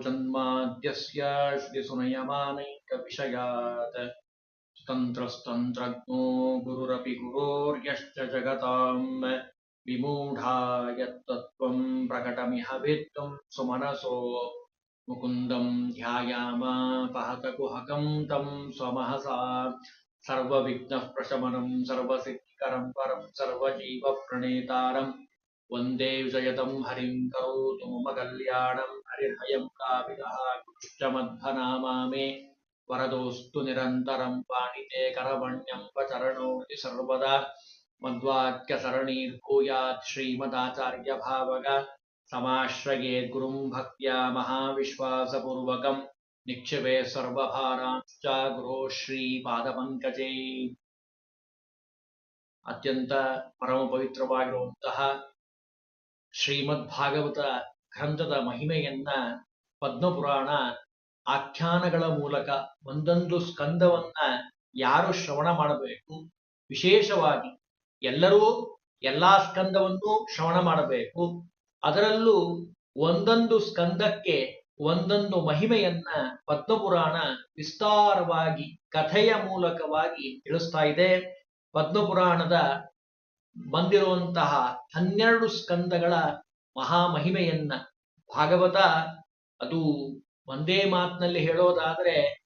जन्माद्यस्य श्रुतिसुनयमानैकविषयात्। तन्त्रस्तन्त्रज्ञो गुरुरपि गुरोर्यश्च जगताम्। विमूढाय तत्त्वम् प्रकटमिह भित्तम् सुमनसो। मुकुन्दम् ध्यायामापहत कुहकम् तम् स्वमहसा। सर्वविघ्नः प्रशमनम् सर्वसिद्धिकरम् परम् सर्वजीवप्रणेतारम् वंदे विजयतम् हरिम् करोतु मम कल्याणम्। हरिर्हयं काविदः कृष्णमध्वनामा मे वरदोऽस्तु निरन्तरं पाणिते करवण्यं वचरणोति सर्वदा मद्वाक्यसरणीर्भूयात् श्रीमदाचार्यभावग समाश्रयेत् गुरुं भक्त्या महाविश्वासपूर्वकं निक्षिपे सर्वभारांश्च गुरो ಶ್ರೀಪಾದಪಂಕಜೇ ಅತ್ಯಂತ ಪರಮ ಪವಿತ್ರವಾಗಿರುವಂತಹ ಶ್ರೀಮದ್ ಭಾಗವತ ಗ್ರಂಥದ ಮಹಿಮೆಯನ್ನ ಪದ್ಮಪುರಾಣ ಆಖ್ಯಾನಗಳ ಮೂಲಕ ಒಂದೊಂದು ಸ್ಕಂದವನ್ನ ಯಾರು ಶ್ರವಣ ಮಾಡಬೇಕು? ವಿಶೇಷವಾಗಿ ಎಲ್ಲರೂ ಎಲ್ಲಾ ಸ್ಕಂದವನ್ನು ಶ್ರವಣ ಮಾಡಬೇಕು. ಅದರಲ್ಲೂ ಒಂದೊಂದು ಸ್ಕಂದಕ್ಕೆ ಒಂದೊಂದು ಮಹಿಮೆಯನ್ನ ಪದ್ಮಪುರಾಣ ವಿಸ್ತಾರವಾಗಿ ಕಥೆಯ ಮೂಲಕವಾಗಿ ತಿಳಿಸ್ತಾ ಇದೆ. ಪದ್ಮಪುರಾಣದ ಬಂದಿರುವಂತಹ ಹನ್ನೆರಡು ಸ್ಕಂದಗಳ ಮಹಾಮಹಿಮೆಯನ್ನ. ಭಾಗವತ ಅದು ಒಂದೇ ಮಾತಿನಲ್ಲಿ ಹೇಳೋದಾದ್ರೆ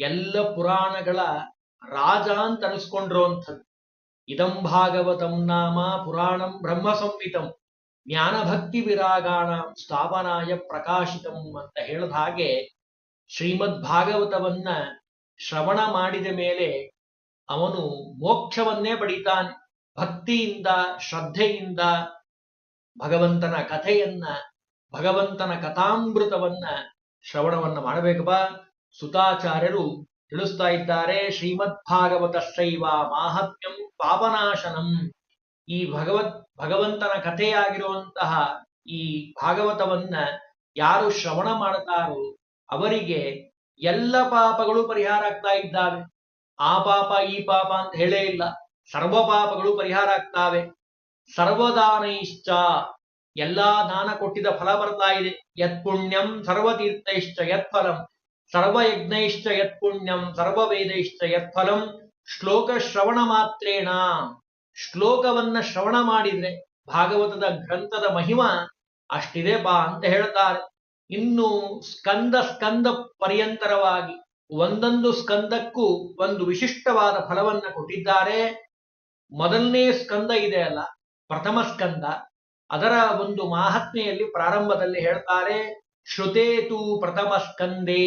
ಎಲ್ಲ ಪುರಾಣಗಳ ರಾಜ ಅಂತ ಅನಿಸ್ಕೊಂಡಿರೋಂಥದ್ದು ಇದಂ ಭಾಗವತಂ ನಾಮ ಪುರಾಣಂ ಬ್ರಹ್ಮ ಸಂಹಿತಂ ಜ್ಞಾನಭಕ್ತಿ ವಿರಾಗಾಣ ಸ್ಥಾಪನಾಯ ಪ್ರಕಾಶಿತಂ ಅಂತ ಹೇಳಿದ ಹಾಗೆ ಶ್ರೀಮದ್ ಭಾಗವತವನ್ನ ಶ್ರವಣ ಮಾಡಿದ ಮೇಲೆ ಅವನು ಮೋಕ್ಷವನ್ನೇ ಪಡಿತಾನೆ. ಭಕ್ತಿಯಿಂದ, ಶ್ರದ್ಧೆಯಿಂದ ಭಗವಂತನ ಕಥೆಯನ್ನ, ಭಗವಂತನ ಕಥಾಮೃತವನ್ನ ಶ್ರವಣವನ್ನ ಮಾಡಬೇಕಪ್ಪ ಸುತಾಚಾರ್ಯರು ತಿಳಿಸ್ತಾ ಇದ್ದಾರೆ ಶ್ರೀಮದ್ ಭಾಗವತ ಶೈವ ಮಾಹತ್ಯಂ ಪಾಪನಾಶನಂ. ಈ ಭಗವತ್, ಭಗವಂತನ ಕಥೆಯಾಗಿರುವಂತಹ ಈ ಭಾಗವತವನ್ನ ಯಾರು ಶ್ರವಣ ಮಾಡ್ತಾರೋ ಅವರಿಗೆ ಎಲ್ಲ ಪಾಪಗಳು ಪರಿಹಾರ ಆಗ್ತಾ ಇದ್ದಾವೆ. ಆ ಪಾಪ, ಈ ಪಾಪ ಅಂತ ಹೇಳೇ ಇಲ್ಲ. ಸರ್ವ ಪಾಪಗಳು ಪರಿಹಾರ ಆಗ್ತಾವೆ. ಸರ್ವದಾನೈಶ್ಚ. ಎಲ್ಲಾ ದಾನ ಕೊಟ್ಟಿದ ಫಲ ಬರ್ತಾ ಇದೆ. ಯತ್ ಪುಣ್ಯಂ ಸರ್ವತೀರ್ಥೈಶ್ಚ ಯತ್ ಫಲಂ. ಸರ್ವಯಜ್ಞೈಶ್ಚ ಯತ್ ಪುಣ್ಯಂ ಸರ್ವವೇದೈಶ್ಚ ಯತ್ ಫಲಂ. ಶ್ಲೋಕ ಶ್ರವಣ ಮಾತ್ರೇಣ. ಶ್ಲೋಕವನ್ನ ಶ್ರವಣ ಮಾಡಿದ್ರೆ ಭಾಗವತದ ಗ್ರಂಥದ ಮಹಿಮ ಅಷ್ಟಿದೆ ಬಾ ಅಂತ ಹೇಳ್ತಾರೆ. ಇನ್ನು ಸ್ಕಂದ ಸ್ಕಂದ ಪರ್ಯಂತರವಾಗಿ ಒಂದೊಂದು ಸ್ಕಂದಕ್ಕೂ ಒಂದು ವಿಶಿಷ್ಟವಾದ ಫಲವನ್ನ ಕೊಟ್ಟಿದ್ದಾರೆ. ಮೊದಲನೇ ಸ್ಕಂದ ಇದೆ ಅಲ್ಲ ಪ್ರಥಮ ಸ್ಕಂದ. ಅದರ ಒಂದು ಮಾಹಾತ್ಮೆಯಲ್ಲಿ ಪ್ರಾರಂಭದಲ್ಲಿ ಹೇಳ್ತಾರೆ, ಶ್ರುತೇತು ಪ್ರಥಮ ಸ್ಕಂದೇ.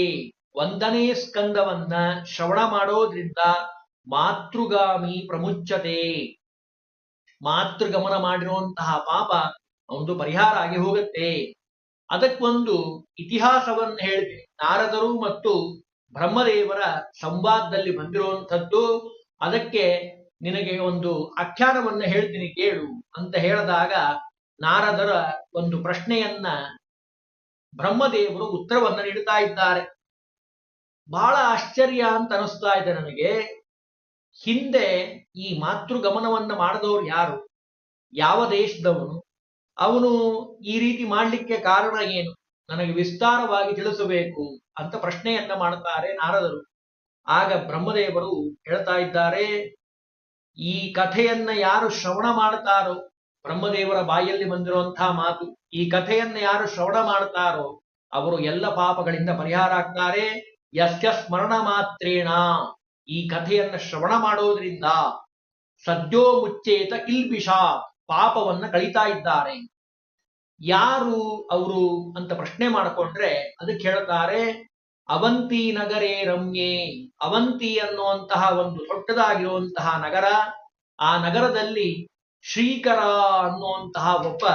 ಒಂದನೇ ಸ್ಕಂದವನ್ನ ಶ್ರವಣ ಮಾಡೋದ್ರಿಂದ ಮಾತೃಗಾಮಿ ಪ್ರಮುಚ್ಚತೆ ಮಾತೃಗಮನ ಮಾಡಿರುವಂತಹ ಪಾಪ ಒಂದು ಪರಿಹಾರ ಆಗಿ ಹೋಗುತ್ತೆ. ಅದಕ್ಕೊಂದು ಇತಿಹಾಸವನ್ನು ಹೇಳಿದೆ ನಾರದರು ಮತ್ತು ಬ್ರಹ್ಮದೇವರ ಸಂವಾದದಲ್ಲಿ ಬಂದಿರುವಂಥದ್ದು. ಅದಕ್ಕೆ ನಿನಗೆ ಒಂದು ಆಖ್ಯಾನವನ್ನ ಹೇಳ್ತೀನಿ ಕೇಳು ಅಂತ ಹೇಳಿದಾಗ ನಾರದರ ಒಂದು ಪ್ರಶ್ನೆಯನ್ನ ಬ್ರಹ್ಮದೇವರು ಉತ್ತರವನ್ನ ನೀಡುತ್ತಾ ಇದ್ದಾರೆ. ಬಹಳ ಆಶ್ಚರ್ಯ ಅಂತ ಅನಿಸ್ತಾ ಇದೆ ನನಗೆ. ಹಿಂದೆ ಈ ಮಾತೃಗಮನವನ್ನ ಮಾಡಿದವರು ಯಾರು? ಯಾವ ದೇಶದವನು? ಅವನು ಈ ರೀತಿ ಮಾಡಲಿಕ್ಕೆ ಕಾರಣ ಏನು? ನನಗೆ ವಿಸ್ತಾರವಾಗಿ ತಿಳಿಸಬೇಕು ಅಂತ ಪ್ರಶ್ನೆಯನ್ನ ಮಾಡುತ್ತಾರೆ ನಾರದರು. ಆಗ ಬ್ರಹ್ಮದೇವರು ಹೇಳ್ತಾ ಇದ್ದಾರೆ ಈ ಕಥೆಯನ್ನ ಯಾರು ಶ್ರವಣ ಮಾಡ್ತಾರೋ, ಬ್ರಹ್ಮದೇವರ ಬಾಯಲ್ಲಿ ಬಂದಿರುವಂತಹ ಮಾತು, ಈ ಕಥೆಯನ್ನ ಯಾರು ಶ್ರವಣ ಮಾಡ್ತಾರೋ, ಅವರು ಎಲ್ಲ ಪಾಪಗಳಿಂದ ಪರಿಹಾರ ಆಗ್ತಾರೆ. ಯಸ್ಯ ಸ್ಮರಣ ಮಾತ್ರೇಣ ಈ ಕಥೆಯನ್ನ ಶ್ರವಣ ಮಾಡೋದ್ರಿಂದ ಸದ್ಯೋ ಮುಚ್ಚೇತ ಇಲ್ಬಿಷ ಪಾಪವನ್ನ ಕಳೀತಾ ಇದ್ದಾರೆ. ಯಾರು ಅವರು ಅಂತ ಪ್ರಶ್ನೆ ಮಾಡಿಕೊಂಡ್ರೆ ಅದಕ್ಕೆ ಹೇಳ್ತಾರೆ ಅವಂತಿ ನಗರೇ ರಮ್ಯೆ. ಅವಂತಿ ಅನ್ನುವಂತಹ ಒಂದು ದೊಡ್ಡದಾಗಿರುವಂತಹ ನಗರ, ಆ ನಗರದಲ್ಲಿ ಶ್ರೀಕರ ಅನ್ನುವಂತಹ ಒಬ್ಬ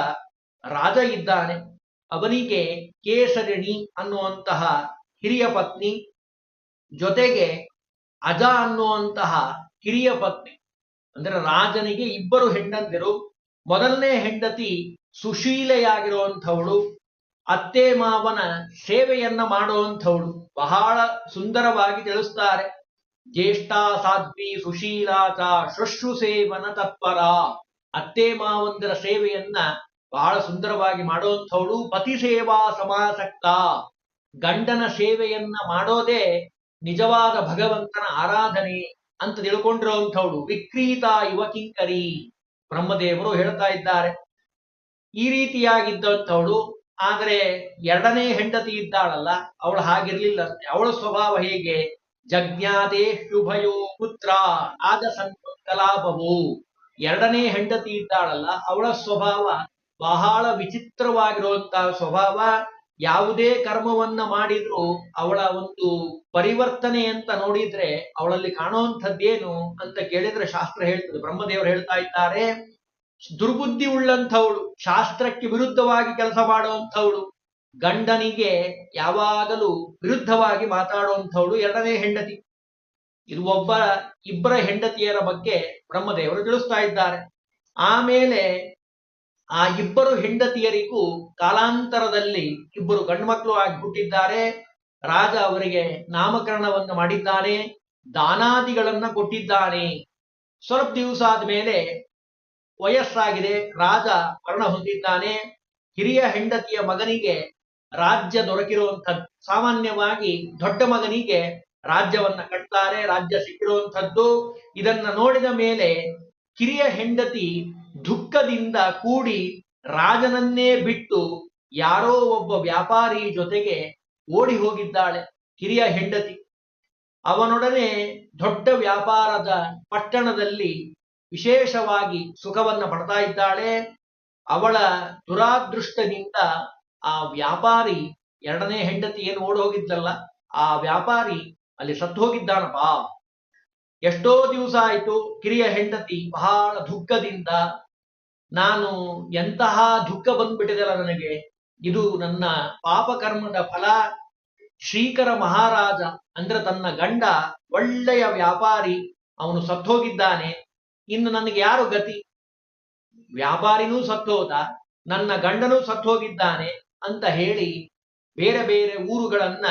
ರಾಜ ಇದ್ದಾನೆ. ಅವನಿಗೆ ಕೇಸರಿಣಿ ಅನ್ನುವಂತಹ ಹಿರಿಯ ಪತ್ನಿ, ಜೊತೆಗೆ ಅಜ ಅನ್ನುವಂತಹ ಕಿರಿಯ ಪತ್ನಿ. ಅಂದ್ರೆ ರಾಜನಿಗೆ ಇಬ್ಬರು ಹೆಂಡಂದಿರು ಮೊದಲನೇ ಹೆಂಡತಿ ಸುಶೀಲೆಯಾಗಿರುವಂಥವಳು. ಅತ್ತೆ ಮಾವನ ಸೇವೆಯನ್ನ ಮಾಡುವಂಥವಳು ಬಹಳ ಸುಂದರವಾಗಿ ತಿಳಿಸ್ತಾರೆ. ಜ್ಯೇಷ್ಠ ಸಾಧ್ವಿ ಸುಶೀಲಾಚ ಶುಶ್ರುಸೇವನ ತತ್ಪರ. ಅತ್ತೆ ಮಾವಂದರ ಸೇವೆಯನ್ನ ಬಹಳ ಸುಂದರವಾಗಿ ಮಾಡುವಂಥವಳು ಪತಿ ಸೇವಾ ಸಮಾಸಕ್ತ. ಗಂಡನ ಸೇವೆಯನ್ನ ಮಾಡೋದೇ ನಿಜವಾದ ಭಗವಂತನ ಆರಾಧನೆ ಅಂತ ತಿಳ್ಕೊಂಡಿರುವಂಥವಳು ವಿಕ್ರೀತ ಯುವಕಿಂಕರಿ ಬ್ರಹ್ಮದೇವರು ಹೇಳ್ತಾ ಇದ್ದಾರೆ. ಈ ರೀತಿಯಾಗಿದ್ದಂಥವಳು ಆದರೆ ಎರಡನೇ ಹೆಂಡತಿ ಇದ್ದಾಳಲ್ಲ, ಅವಳು ಹಾಗಿರ್ಲಿಲ್ಲ ಅವಳ ಸ್ವಭಾವ ಹೇಗೆ? ಜಜ್ಞಾದೇ ಶುಭಯೋ ಪುತ್ರ ಆಗ ಸಂಕಲಾಭವು ಎರಡನೇ ಹೆಂಡತಿ ಇದ್ದಾಳಲ್ಲ, ಅವಳ ಸ್ವಭಾವ ಬಹಳ ವಿಚಿತ್ರವಾಗಿರುವಂತಹ ಸ್ವಭಾವ. ಯಾವುದೇ ಕರ್ಮವನ್ನ ಮಾಡಿದ್ರು ಅವಳ ಒಂದು ಪರಿವರ್ತನೆ ಅಂತ ನೋಡಿದ್ರೆ ಅವಳಲ್ಲಿ ಕಾಣುವಂಥದ್ದೇನು ಅಂತ ಕೇಳಿದ್ರೆ ಶಾಸ್ತ್ರ ಹೇಳ್ತದೆ. ಬ್ರಹ್ಮದೇವರು ಹೇಳ್ತಾ ಇದ್ದಾರೆ ದುರ್ಬುದ್ಧಿ ಉಳ್ಳಂಥವಳು ಶಾಸ್ತ್ರಕ್ಕೆ ವಿರುದ್ಧವಾಗಿ ಕೆಲಸ ಮಾಡುವಂಥವಳು, ಗಂಡನಿಗೆ ಯಾವಾಗಲೂ ವಿರುದ್ಧವಾಗಿ ಮಾತಾಡುವಂಥವಳು ಎರಡನೇ ಹೆಂಡತಿ. ಇದು ಒಬ್ಬ, ಇಬ್ಬರ ಹೆಂಡತಿಯರ ಬಗ್ಗೆ ಬ್ರಹ್ಮದೇವರು ತಿಳಿಸ್ತಾ ಇದ್ದಾರೆ. ಆಮೇಲೆ ಆ ಇಬ್ಬರು ಹೆಂಡತಿಯರಿಗೂ ಕಾಲಾಂತರದಲ್ಲಿ ಇಬ್ಬರು ಗಂಡ್ಮಕ್ಳು ಆಗಿ ಹುಟ್ಟಿದ್ದಾರೆ ರಾಜ ಅವರಿಗೆ ನಾಮಕರಣವನ್ನು ಮಾಡಿದ್ದಾನೆ, ದಾನಾದಿಗಳನ್ನ ಕೊಟ್ಟಿದ್ದಾನೆ. ಸ್ವಲ್ಪ ದಿವಸ ಆದ್ಮೇಲೆ ವಯಸ್ಸಾಗಿದೆ, ರಾಜ ಮರಣ ಹೊಂದಿದ್ದಾನೆ. ಹಿರಿಯ ಹೆಂಡತಿಯ ಮಗನಿಗೆ ರಾಜ್ಯ ದೊರಕಿರುವಂಥದ್ದು. ಸಾಮಾನ್ಯವಾಗಿ ದೊಡ್ಡ ಮಗನಿಗೆ ರಾಜ್ಯವನ್ನ ಕಟ್ತಾರೆ, ರಾಜ್ಯ ಸಿಕ್ಕಿರುವಂಥದ್ದು. ಇದನ್ನ ನೋಡಿದ ಮೇಲೆ ಕಿರಿಯ ಹೆಂಡತಿ ದುಃಖದಿಂದ ಕೂಡಿ ರಾಜನನ್ನೇ ಬಿಟ್ಟು ಯಾರೋ ಒಬ್ಬ ವ್ಯಾಪಾರಿ ಜೊತೆಗೆ ಓಡಿ ಹೋಗಿದ್ದಾಳೆ, ಕಿರಿಯ ಹೆಂಡತಿ. ಅವನೊಡನೆ ದೊಡ್ಡ ವ್ಯಾಪಾರದ ಪಟ್ಟಣದಲ್ಲಿ ವಿಶೇಷವಾಗಿ ಸುಖವನ್ನ ಪಡ್ತಾ ಇದ್ದಾಳೆ. ಅವಳ ದುರಾದೃಷ್ಟದಿಂದ ಆ ವ್ಯಾಪಾರಿ ಎರಡನೇ ಹೆಂಡತಿ ಏನು ಓಡಿ ಹೋಗಿದ್ದಲ್ಲ ಆ ವ್ಯಾಪಾರಿ ಅಲ್ಲಿ ಸತ್ತು ಬಾ ಎಷ್ಟೋ ದಿವಸ ಆಯ್ತು, ಕಿರಿಯ ಹೆಂಡತಿ ಬಹಳ ದುಃಖದಿಂದ, ನಾನು ಎಂತಹ ದುಃಖ ಬಂದ್ಬಿಟ್ಟಿದೆಲ್ಲ ನನಗೆ, ಇದು ನನ್ನ ಪಾಪಕರ್ಮದ ಫಲ. ಶ್ರೀಕರ ಮಹಾರಾಜ ಅಂದ್ರೆ ತನ್ನ ಗಂಡ ಒಳ್ಳೆಯ ವ್ಯಾಪಾರಿ, ಅವನು ಸತ್ತೋಗಿದ್ದಾನೆ. ಇನ್ನು ನನಗೆ ಯಾರು ಗತಿ? ವ್ಯಾಪಾರಿನೂ ಸತ್ತೋದ, ನನ್ನ ಗಂಡನೂ ಸತ್ತೋಗಿದ್ದಾನೆ ಅಂತ ಹೇಳಿ ಬೇರೆ ಬೇರೆ ಊರುಗಳನ್ನ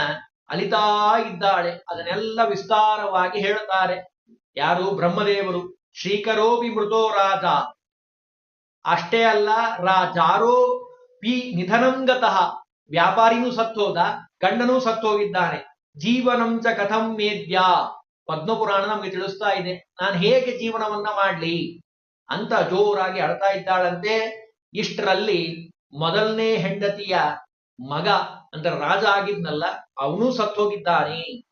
ಅಲಿತಾ ಇದ್ದಾಳೆ. ಅದನ್ನೆಲ್ಲ ವಿಸ್ತಾರವಾಗಿ ಹೇಳುತ್ತಾರೆ. ಯಾರು? ಬ್ರಹ್ಮದೇವರು. ಶ್ರೀಕರೋಪಿ ಮೃತೋ ರಾಜ. ಅಷ್ಟೇ ಅಲ್ಲ, ರಾಜಾರೋ ಪಿ ನಿಧನಂಗತಃ ವ್ಯಾಪಾರಿನೂ ಸತ್ತೋದ, ಗಂಡನೂ ಸತ್ತೋಗಿದ್ದಾನೆ. ಜೀವನಂ ಚ ಕಥಂ ಮೇದ್ಯ. ಪದ್ಮಪುರಾಣ ನಮಗೆ ತಿಳಿಸ್ತಾ ಇದೆ. ನಾನು ಹೇಗೆ ಜೀವನವನ್ನ ಮಾಡ್ಲಿ? ಅಂತ ಜೋರಾಗಿ ಅಳ್ತಾ ಇದ್ದಾಳಂತೆ. ಇಷ್ಟರಲ್ಲಿ ಮೊದಲನೇ ಹೆಂಡತಿಯ ಮಗ ಅಂದ್ರೆ ರಾಜ ಆಗಿದ್ನಲ್ಲ, ಅವನು ಸತ್ತೋಗಿದ್ದಾನೆ.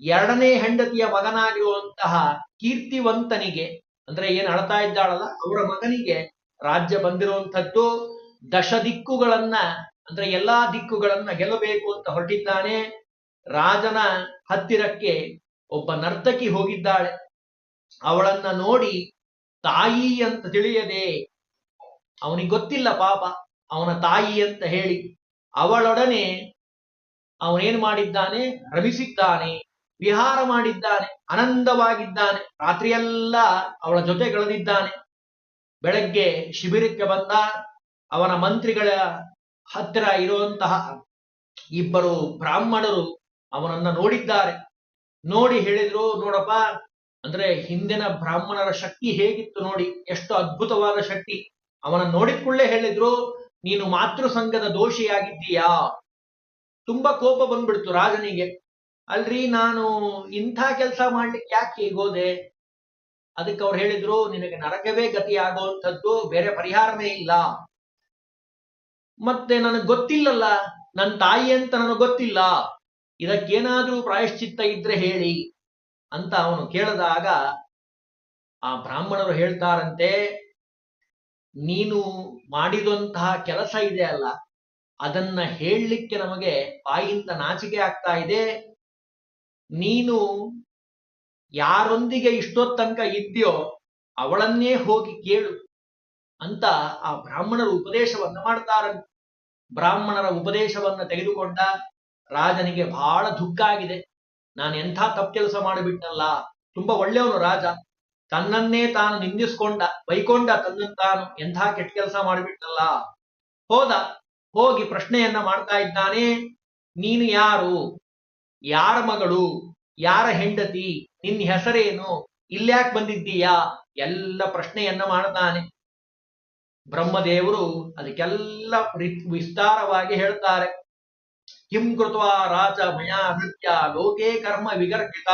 ಎರಡನೇ ಹೆಂಡತಿಯ ಮಗನಾಗಿರುವಂತಹ ಕೀರ್ತಿವಂತನಿಗೆ, ಅಂದ್ರೆ ಏನ್ ಅಳ್ತಾ ಇದ್ದಾಳಲ್ಲ, ಅವರ ಮಗನಿಗೆ ರಾಜ್ಯ ಬಂದಿರುವಂಥದ್ದು. ದಶ ದಿಕ್ಕುಗಳನ್ನ ಅಂದ್ರೆ ಎಲ್ಲಾ ದಿಕ್ಕುಗಳನ್ನ ಗೆಲ್ಲಬೇಕು ಅಂತ ಹೊರಟಿದ್ದಾನೆ. ರಾಜನ ಹತ್ತಿರಕ್ಕೆ ಒಬ್ಬ ನರ್ತಕಿ ಹೋಗಿದ್ದಾಳೆ. ಅವಳನ್ನ ನೋಡಿ ತಾಯಿ ಅಂತ ತಿಳಿಯದೆ, ಅವನಿಗೆ ಗೊತ್ತಿಲ್ಲ ಪಾಪ, ಅವನ ತಾಯಿ ಅಂತ ಹೇಳಿ ಅವಳೊಡನೆ ಅವನೇನ್ ಮಾಡಿದ್ದಾನೆ? ರಮಿಸಿದ್ದಾನೆ ವಿಹಾರ ಮಾಡಿದ್ದಾನೆ, ಆನಂದವಾಗಿದ್ದಾನೆ, ರಾತ್ರಿಯೆಲ್ಲ ಅವಳ ಜೊತೆ ಕಳೆದಿದ್ದಾನೆ. ಬೆಳಗ್ಗೆ ಶಿಬಿರಕ್ಕೆ ಬಂದ ಅವನ ಮಂತ್ರಿಗಳ ಹತ್ತಿರ ಇರುವಂತಹ ಇಬ್ಬರು ಬ್ರಾಹ್ಮಣರು ಅವನನ್ನ ನೋಡಿದ್ದಾರೆ. ನೋಡಿ ಹೇಳಿದ್ರು, ನೋಡಪ್ಪ, ಅಂದ್ರೆ ಹಿಂದಿನ ಬ್ರಾಹ್ಮಣರ ಶಕ್ತಿ ಹೇಗಿತ್ತು ನೋಡಿ, ಎಷ್ಟು ಅದ್ಭುತವಾದ ಶಕ್ತಿ. ಅವನ ನೋಡಿದ ಕೂಡಲೇ ಹೇಳಿದ್ರು, ನೀನು ಮಾತೃ ಸಂಘದ ದೋಷಿಯಾಗಿದ್ದೀಯಾ? ತುಂಬಾ ಕೋಪ ಬಂದ್ಬಿಡ್ತು ರಾಜನಿಗೆ. ಅಲ್ರಿ, ನಾನು ಇಂಥ ಕೆಲಸ ಮಾಡ್ಲಿಕ್ಕೆ ಯಾಕೆ ಹೀಗೋದೆ ಅದಕ್ಕೆ ಅವ್ರು ಹೇಳಿದ್ರು, ನಿನಗೆ ನರಕವೇ ಗತಿ ಬೇರೆ ಪರಿಹಾರನೇ ಇಲ್ಲ. ಮತ್ತೆ ನನಗೆ ಗೊತ್ತಿಲ್ಲಲ್ಲ ನನ್ನ ತಾಯಿ ಅಂತ ನನಗೆ ಗೊತ್ತಿಲ್ಲ. ಇದಕ್ಕೇನಾದ್ರೂ ಪ್ರಾಯಶ್ಚಿತ್ತ ಇದ್ರೆ ಹೇಳಿ ಅಂತ ಅವನು ಕೇಳಿದಾಗ ಆ ಬ್ರಾಹ್ಮಣರು ಹೇಳ್ತಾರಂತೆ, ನೀನು ಮಾಡಿದಂತಹ ಕೆಲಸ ಇದೆ ಅಲ್ಲ, ಅದನ್ನ ಹೇಳಲಿಕ್ಕೆ ನಮಗೆ ಬಾಯಿಂದ ನಾಚಿಕೆ ಆಗ್ತಾ ಇದೆ. ನೀನು ಯಾರೊಂದಿಗೆ ಇಷ್ಟೊತ್ತನಕ ಇದ್ಯೋ ಅವಳನ್ನೇ ಹೋಗಿ ಕೇಳು ಅಂತ ಆ ಬ್ರಾಹ್ಮಣರು ಉಪದೇಶವನ್ನು ಮಾಡ್ತಾರಂತೆ. ಬ್ರಾಹ್ಮಣರ ಉಪದೇಶವನ್ನು ತೆಗೆದುಕೊಂಡ ರಾಜನಿಗೆ ಬಹಳ ದುಃಖ ಆಗಿದೆ. ನಾನು ಎಂಥ ತಪ್ಪು ಕೆಲಸ ಮಾಡಿಬಿಟ್ಟಲ್ಲ ತುಂಬಾ ಒಳ್ಳೆಯವನು ರಾಜ. ತನ್ನನ್ನೇ ತಾನು ನಿಂದಿಸ್ಕೊಂಡ, ಬೈಕೊಂಡ ತನ್ನ ತಾನು ಎಂಥ ಕೆಟ್ಟ ಕೆಲಸ ಮಾಡಿಬಿಟ್ಟಲ್ಲ ಹೋದ, ಹೋಗಿ ಪ್ರಶ್ನೆಯನ್ನ ಮಾಡ್ತಾ ಇದ್ದಾನೆ. ನೀನು ಯಾರು? ಯಾರ ಮಗಳು? ಯಾರ ಹೆಂಡತಿ? ನಿನ್ನ ಹೆಸರೇನು? ಇಲ್ಯಾಕ್ ಬಂದಿದ್ದೀಯಾ? ಎಲ್ಲ ಪ್ರಶ್ನೆಯನ್ನ ಮಾಡ್ತಾನೆ. ಬ್ರಹ್ಮದೇವರು ಅದಕ್ಕೆಲ್ಲ ವಿಸ್ತಾರವಾಗಿ ಹೇಳ್ತಾರೆ. ಕಿಂ ಕೃತ್ವಾ ರಾಜ ಮಯಾ ನೃತ್ಯ ಲೋಕೆ ಕರ್ಮ ವಿಗರ್ಹಿತ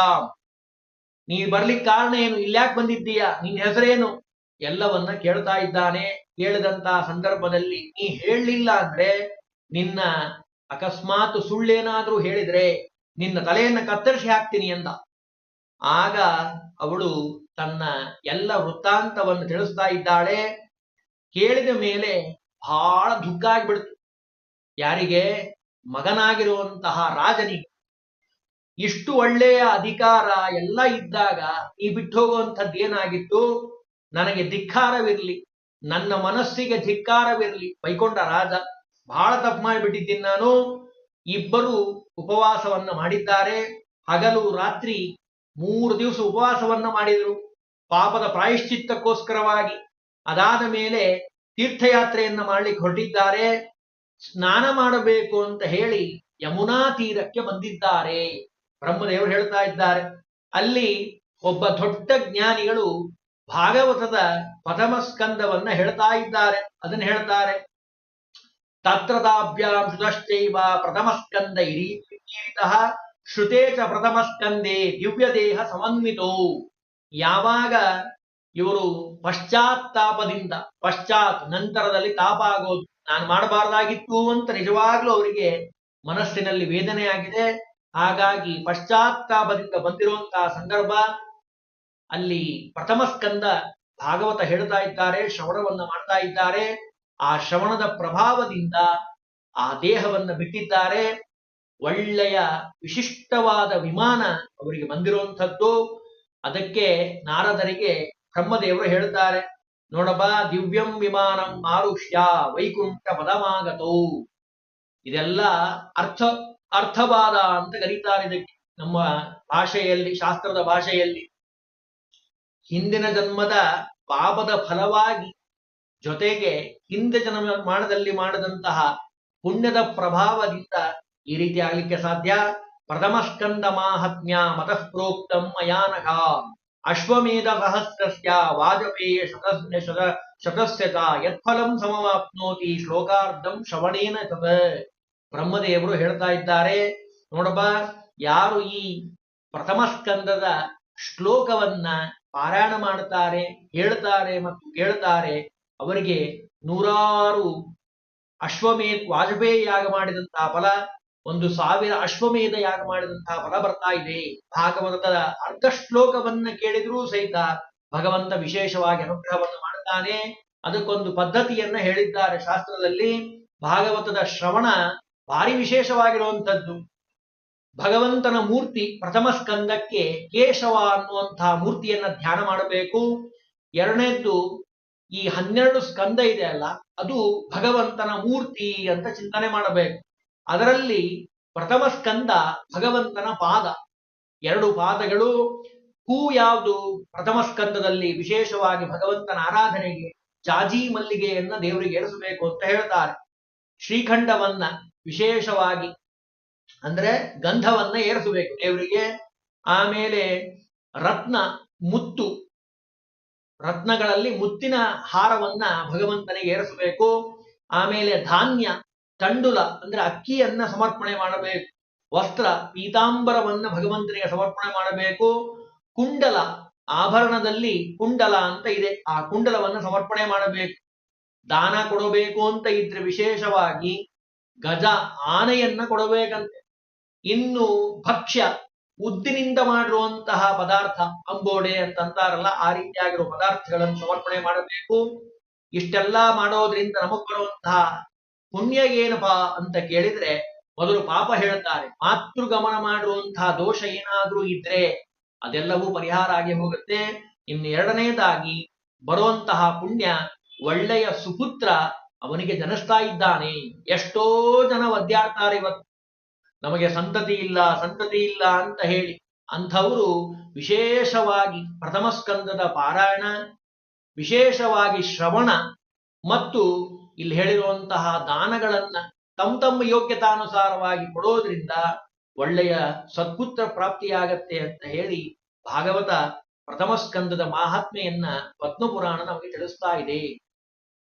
ನೀ ಬರ್ಲಿಕ್ಕೆ ಕಾರಣ ಏನು? ಇಲ್ಯಾಕ್ ಬಂದಿದ್ದೀಯಾ? ನಿನ್ ಹೆಸರೇನು? ಎಲ್ಲವನ್ನ ಕೇಳ್ತಾ ಇದ್ದಾನೆ. ಕೇಳಿದಂತ ಸಂದರ್ಭದಲ್ಲಿ ನೀ ಹೇಳಲಿಲ್ಲ ಅಂದ್ರೆ ನಿನ್ನ ಅಕಸ್ಮಾತ್ ಸುಳ್ಳೇನಾದ್ರೂ ಹೇಳಿದ್ರೆ ನಿನ್ನ ತಲೆಯನ್ನ ಕತ್ತರಿಸಿ ಹಾಕ್ತೀನಿ ಅಂತ ಆಗ ಅವಳು ತನ್ನ ಎಲ್ಲ ವೃತ್ತಾಂತವನ್ನು ತಿಳಿಸ್ತಾ ಇದ್ದಾಳೆ. ಕೇಳಿದ ಮೇಲೆ ಬಹಳ ದುಃಖ ಆಗ್ಬಿಡ್ತು. ಯಾರಿಗೆ? ಮಗನಾಗಿರುವಂತಹ ರಾಜನಿಗೆ ಇಷ್ಟು ಒಳ್ಳೆಯ ಅಧಿಕಾರ ಎಲ್ಲ ಇದ್ದಾಗ ಈ ಬಿಟ್ಟು ಹೋಗುವಂಥದ್ದು ಏನಾಗಿತ್ತು? ನನಗೆ ಧಿಕ್ಕಾರವಿರಲಿ, ನನ್ನ ಮನಸ್ಸಿಗೆ ಧಿಕ್ಕಾರವಿರಲಿ. ಬೈಕೊಂಡ ರಾಜ ಬಹಳ ತಪ್ಪು ಮಾಡಿಬಿಟ್ಟಿದ್ದೀನಿ ನಾನು. ಇಬ್ಬರು ಉಪವಾಸವನ್ನ ಮಾಡಿದ್ದಾರೆ. ಹಗಲು ರಾತ್ರಿ ಮೂರು ದಿವಸ ಉಪವಾಸವನ್ನ ಮಾಡಿದರು. ಪಾಪದ ಪ್ರಾಯಶ್ಚಿತ್ತಕ್ಕೋಸ್ಕರವಾಗಿ ಅದಾದ ಮೇಲೆ ತೀರ್ಥಯಾತ್ರೆಯನ್ನ ಮಾಡಲಿಕ್ಕೆ ಹೊರಟಿದ್ದಾರೆ. ಸ್ನಾನ ಮಾಡಬೇಕು ಅಂತ ಹೇಳಿ ಯಮುನಾ ತೀರಕ್ಕೆ ಬಂದಿದ್ದಾರೆ. ಬ್ರಹ್ಮದೇವರು ಹೇಳ್ತಾ ಇದ್ದಾರೆ. ಅಲ್ಲಿ ಒಬ್ಬ ದೊಡ್ಡ ಜ್ಞಾನಿಗಳು ಭಾಗವತದ ಪ್ರಥಮ ಸ್ಕಂದವನ್ನ ಹೇಳ್ತಾ ಇದ್ದಾರೆ. ಅದನ್ನ ಹೇಳ್ತಾರೆ. ತತ್ರತಾಭ್ಯಾಂ ಶುತಶ್ಚೈವ ಪ್ರಥಮ ಸ್ಕಂದ ಇರೀತಃ ಪ್ರಥಮ ಸ್ಕಂದೇ ದಿವ್ಯ ದೇಹ ಸಮನ್ವಿತೋ. ಯಾವಾಗ ಇವರು ಪಶ್ಚಾತ್ತಾಪದಿಂದ, ಪಶ್ಚಾತ್ ನಂತರದಲ್ಲಿ ತಾಪ ಆಗೋದು? ನಾನು ಮಾಡಬಾರ್ದಾಗಿತ್ತು ಅಂತ ನಿಜವಾಗ್ಲೂ ಅವರಿಗೆ ಮನಸ್ಸಿನಲ್ಲಿ ವೇದನೆ ಆಗಿದೆ ಹಾಗಾಗಿ ಪಶ್ಚಾತ್ತಾಪದಿಂದ ಬಂದಿರುವಂತಹ ಸಂದರ್ಭ ಅಲ್ಲಿ ಪ್ರಥಮ ಸ್ಕಂದ ಭಾಗವತ ಹೇಳ್ತಾ ಇದ್ದಾರೆ, ಶ್ರವಣವನ್ನ ಮಾಡ್ತಾ ಇದ್ದಾರೆ. ಆ ಶ್ರವಣದ ಪ್ರಭಾವದಿಂದ ಆ ದೇಹವನ್ನ ಬಿಟ್ಟಿದ್ದಾರೆ. ಒಳ್ಳೆಯ ವಿಶಿಷ್ಟವಾದ ವಿಮಾನ ಅವರಿಗೆ ಬಂದಿರುವಂಥದ್ದು. ಅದಕ್ಕೆ ನಾರದರಿಗೆ ಬ್ರಹ್ಮದೇವರು ಹೇಳ್ತಾರೆ ನೋಡಬಾ ದಿವ್ಯಂ ವಿಮಾನಂ ಆರುಷ್ಯ ವೈಕುಂಠ ಪದಮಾಗತೋ. ಇದೆಲ್ಲ ಅರ್ಥ, ಅರ್ಥವಾದ ಅಂತ ಕರೀತಾರೆ ಇದಕ್ಕೆ, ನಮ್ಮ ಭಾಷೆಯಲ್ಲಿ, ಶಾಸ್ತ್ರದ ಭಾಷೆಯಲ್ಲಿ. ಹಿಂದಿನ ಜನ್ಮದ ಪಾಪದ ಫಲವಾಗಿ ಜೊತೆಗೆ ಹಿಂದೆ ಜನ್ಮ ಮಾಡದಲ್ಲಿ ಮಾಡದಂತಹ ಪುಣ್ಯದ ಪ್ರಭಾವದಿಂದ ಈ ರೀತಿ ಆಗ್ಲಿಕ್ಕೆ ಸಾಧ್ಯ? ಪ್ರಥಮ ಸ್ಕಂದ ಮಾಹಾತ್ಮ್ಯ ಮತಃ ಪ್ರೋಕ್ತಂ ಮಯಾನಘ ಅಶ್ವಮೇಧ ಸಹಸ್ರಸ್ಯ ವಾಜಪೇಯ ಶತ ಶತ ಶತಸ್ಯ ಯತ್ಫಲಂ ಸಮವಾಪ್ನೋತಿ ಶ್ಲೋಕಾರ್ಧಂ ಶ್ರವಣೇನ ತದ ಬ್ರಹ್ಮದೇವರು ಹೇಳ್ತಾ ಇದ್ದಾರೆ. ನೋಡಪ್ಪ, ಯಾರು ಈ ಪ್ರಥಮ ಸ್ಕಂದದ ಶ್ಲೋಕವನ್ನ ಪಾರಾಯಣ ಮಾಡ್ತಾರೆ ಹೇಳ್ತಾರೆ ಮತ್ತು ಕೇಳ್ತಾರೆ, ಅವರಿಗೆ ನೂರಾರು ಅಶ್ವಮೇಧ ವಾಜಪೇಯಿ ಯಾಗ ಮಾಡಿದಂತಹ ಫಲ ಒಂದು ಸಾವಿರ ಅಶ್ವಮೇಧ ಯಾಗ ಮಾಡಿದಂತಹ ಫಲ ಬರ್ತಾ ಇದೆ. ಭಾಗವತದ ಅರ್ಧ ಶ್ಲೋಕವನ್ನ ಕೇಳಿದ್ರೂ ಸಹಿತ ಭಗವಂತ ವಿಶೇಷವಾಗಿ ಅನುಗ್ರಹವನ್ನು ಮಾಡುತ್ತಾನೆ ಅದಕ್ಕೊಂದು ಪದ್ಧತಿಯನ್ನ ಹೇಳಿದ್ದಾರೆ ಶಾಸ್ತ್ರದಲ್ಲಿ. ಭಾಗವತದ ಶ್ರವಣ ಭಾರಿ ವಿಶೇಷವಾಗಿರುವಂಥದ್ದು. ಭಗವಂತನ ಮೂರ್ತಿ ಪ್ರಥಮ ಸ್ಕಂದಕ್ಕೆ ಕೇಶವ ಅನ್ನುವಂತಹ ಮೂರ್ತಿಯನ್ನ ಧ್ಯಾನ ಮಾಡಬೇಕು. ಎರಡನೇದ್ದು ಈ ಹನ್ನೆರಡು ಸ್ಕಂದ ಇದೆ ಅಲ್ಲ, ಅದು ಭಗವಂತನ ಮೂರ್ತಿ ಅಂತ ಚಿಂತನೆ ಮಾಡಬೇಕು. ಅದರಲ್ಲಿ ಪ್ರಥಮ ಸ್ಕಂದ ಭಗವಂತನ ಪಾದ. ಎರಡು ಪಾದಗಳು, ಹೂ ಯಾವುದು ಪ್ರಥಮ ಸ್ಕಂದದಲ್ಲಿ ವಿಶೇಷವಾಗಿ ಭಗವಂತನ ಆರಾಧನೆಗೆ ಜಾಜಿ ಮಲ್ಲಿಗೆಯನ್ನ ದೇವರಿಗೆ ಏರಿಸಬೇಕು ಅಂತ ಹೇಳ್ತಾರೆ. ಶ್ರೀಖಂಡವನ್ನ ವಿಶೇಷವಾಗಿ ಅಂದ್ರೆ ಗಂಧವನ್ನ ಏರಿಸಬೇಕು ದೇವರಿಗೆ. ಆಮೇಲೆ ರತ್ನ, ಮುತ್ತು. ರತ್ನಗಳಲ್ಲಿ ಮುತ್ತಿನ ಹಾರವನ್ನ ಭಗವಂತನಿಗೆ ಏರಿಸಬೇಕು. ಆಮೇಲೆ ಧಾನ್ಯ. ತಂಡುಲ ಅಂದ್ರೆ ಅಕ್ಕಿಯನ್ನ ಸಮರ್ಪಣೆ ಮಾಡಬೇಕು. ವಸ್ತ್ರ, ಪೀತಾಂಬರವನ್ನ ಭಗವಂತನಿಗೆ ಸಮರ್ಪಣೆ ಮಾಡಬೇಕು. ಕುಂಡಲ, ಆಭರಣದಲ್ಲಿ ಕುಂಡಲ ಅಂತ ಇದೆ. ಆ ಕುಂಡಲವನ್ನ ಸಮರ್ಪಣೆ ಮಾಡಬೇಕು. ದಾನ ಕೊಡಬೇಕು ಅಂತ ಇದ್ರೆ ವಿಶೇಷವಾಗಿ ಗಜ ಆನೆಯನ್ನ ಕೊಡಬೇಕಂತೆ. ಇನ್ನು ಭಕ್ಷ್ಯ, ಉದ್ದಿನಿಂದ ಮಾಡಿರುವಂತಹ ಪದಾರ್ಥ, ಅಂಬೋಡೆ ಅಂತಂತಾರಲ್ಲ ಆ ರೀತಿಯಾಗಿರುವ ಪದಾರ್ಥಗಳನ್ನು ಸಮರ್ಪಣೆ ಮಾಡಬೇಕು. ಇಷ್ಟೆಲ್ಲ ಮಾಡೋದ್ರಿಂದ ನಮಗ್ ಬರುವಂತಹ ಪುಣ್ಯ ಏನಪ್ಪಾ ಅಂತ ಕೇಳಿದ್ರೆ ಮೊದಲು ಪಾಪ ಹೇಳುತ್ತಾರೆ ಮಾತೃ ಗಮನ ಮಾಡುವಂತಹ ದೋಷ ಏನಾದ್ರೂ ಇದ್ರೆ ಅದೆಲ್ಲವೂ ಪರಿಹಾರ ಆಗಿ ಹೋಗುತ್ತೆ. ಇನ್ನು ಎರಡನೇದಾಗಿ ಬರುವಂತಹ ಪುಣ್ಯ ಒಳ್ಳೆಯ ಸುಪುತ್ರ ಅವನಿಗೆ ಜನಿಸ್ತಾ ಇದ್ದಾನೆ. ಎಷ್ಟೋ ಜನ ಒದ್ದಾಡ್ತಾರೆ ಇವತ್ತು. ನಮಗೆ ಸಂತತಿ ಇಲ್ಲ ಸಂತತಿ ಇಲ್ಲ ಅಂತ ಹೇಳಿ ಅಂಥವರು ವಿಶೇಷವಾಗಿ ಪ್ರಥಮ ಸ್ಕಂದದ ಪಾರಾಯಣ, ವಿಶೇಷವಾಗಿ ಶ್ರವಣ ಮತ್ತು ಇಲ್ಲಿ ಹೇಳಿರುವಂತಹ ದಾನಗಳನ್ನ ತಮ್ಮ ತಮ್ಮ ಯೋಗ್ಯತಾನುಸಾರವಾಗಿ ಕೊಡೋದ್ರಿಂದ ಒಳ್ಳೆಯ ಸತ್ಪುತ್ರ ಪ್ರಾಪ್ತಿಯಾಗತ್ತೆ ಅಂತ ಹೇಳಿ ಭಾಗವತ ಪ್ರಥಮ ಸ್ಕಂದದ ಮಾಹಾತ್ಮೆಯನ್ನ ಪದ್ಮಪುರಾಣ ನಮಗೆ ತಿಳಿಸ್ತಾ ಇದೆ.